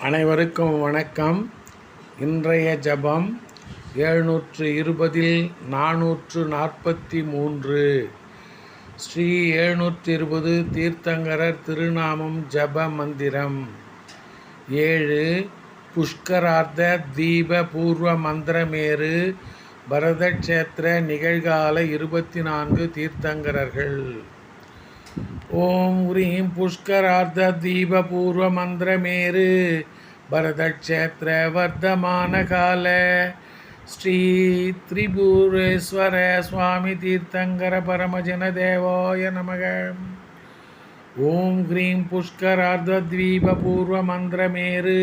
அனைவருக்கும் வணக்கம். இன்றைய ஜபம் எழுநூற்று இருபதில் நானூற்று நாற்பத்தி மூன்று ஸ்ரீ எழுநூற்று இருபது தீர்த்தங்கரர் திருநாமம் ஜப மந்திரம். ஏழு புஷ்கரார்த்த தீப பூர்வ மந்திரமேறு பரதக்ஷேத்திர நிகழ்கால இருபத்தி நான்கு தீர்த்தங்கரர்கள். ஓம் ஹ்ரீம் புஷ்கரார்த்த தீப பூர்வ மந்திரமேரு பரதக்ஷேத்திர வர்த்தமான கால ஸ்ரீ திரிபுரேஸ்வர சுவாமி தீர்த்தங்கர பரமஜன தேவாய நமக. ஓம் ஹ்ரீம் புஷ்கரார்த்த தீப பூர்வ மந்திரமேரு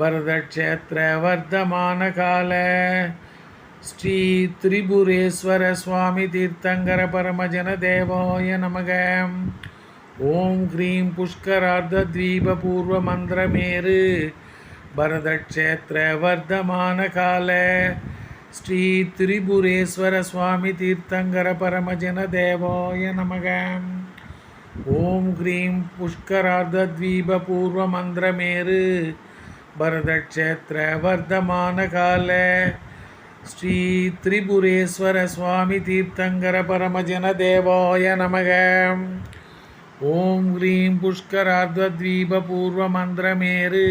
பரதக்ஷேத்திர வர்த்தமான கால ஸ்ரீ திரிபுரேஸ்வர சுவாமி தீர்த்தங்கர பரமஜன தேவாய நமக. ஓம் ஹ்ரீம் புஷ்கரார்த்த தீப பூர்வ மந்திரமேரு பரதக்ஷேத்திர வர்த்தமான கால. ஸ்ரீ திரிபுரேஸ்வர சுவாமி தீர்த்தங்கர பரமஜன தேவாய நமக. ஓம் ஹ்ரீம் புஷ்கரார்த்த தீப பூர்வ மந்திரமேரு பரதக்ஷேத்திர வர்த்தமான கால. ஸ்ரீ திரிபுரேஸ்வர சுவாமி தீர்த்தங்கர பரமஜன தேவாய நமக. ஓம் ஹ்ரீம் புஷ்கரார்த்த பூர்வ மந்திரமேரு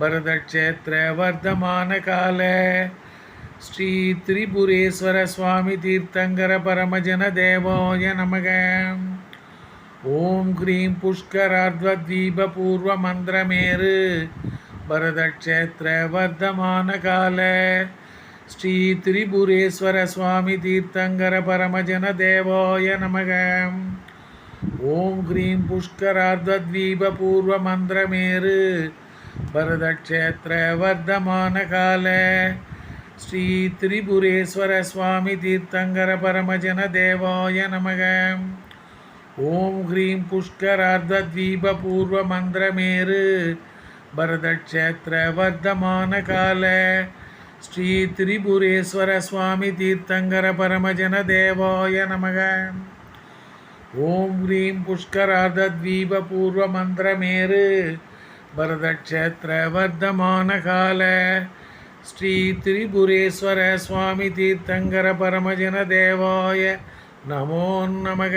பரதக்ஷேத்திர வர்த்தமான கால. ஸ்ரீ திரிபுரேஸ்வர சுவாமி தீர்த்தங்கர பரமஜன தேவாய நமக. ஓம் ஹ்ரீம் புஷ்கரார்த்த பூர்வ மந்திரமேரு பரதக்ஷேத்திர வர்த்தமான கால. ஸ்ரீ திரிபுரேஸ்வர சுவாமி தீர்த்தங்கர பரமஜன தேவாய நமக. ஓம் ஹ்ரீம் புஷ்கரார்த்தீப பூர்வ மந்திரமேரு பரதக்ஷேத்திர வர்த்தமான கால ஸ்ரீ திரிபுரேஸ்வர சுவாமி தீர்த்தங்கர பரமஜன தேவாய நமக. ஓம் ஹ்ரீம் புஷ்கரார்த்தீப பூர்வ மந்திரமேரு பரதக்ஷேத்திர வர்த்தமான கால ஸ்ரீ திரிபுரேஸ்வர சுவாமி தீர்த்தங்கர பரமஜன தேவாய நமக. ஓம் ஹ்ரீம் புஷ்கரார்த்த தீப பூர்வ மந்திரமேரு பரதக்ஷேத்திர வர்த்தமான கால. ஸ்ரீ திரிபுரேஸ்வர சுவாமி தீர்த்தங்கர பரமஜன தேவாய நமோ நமக.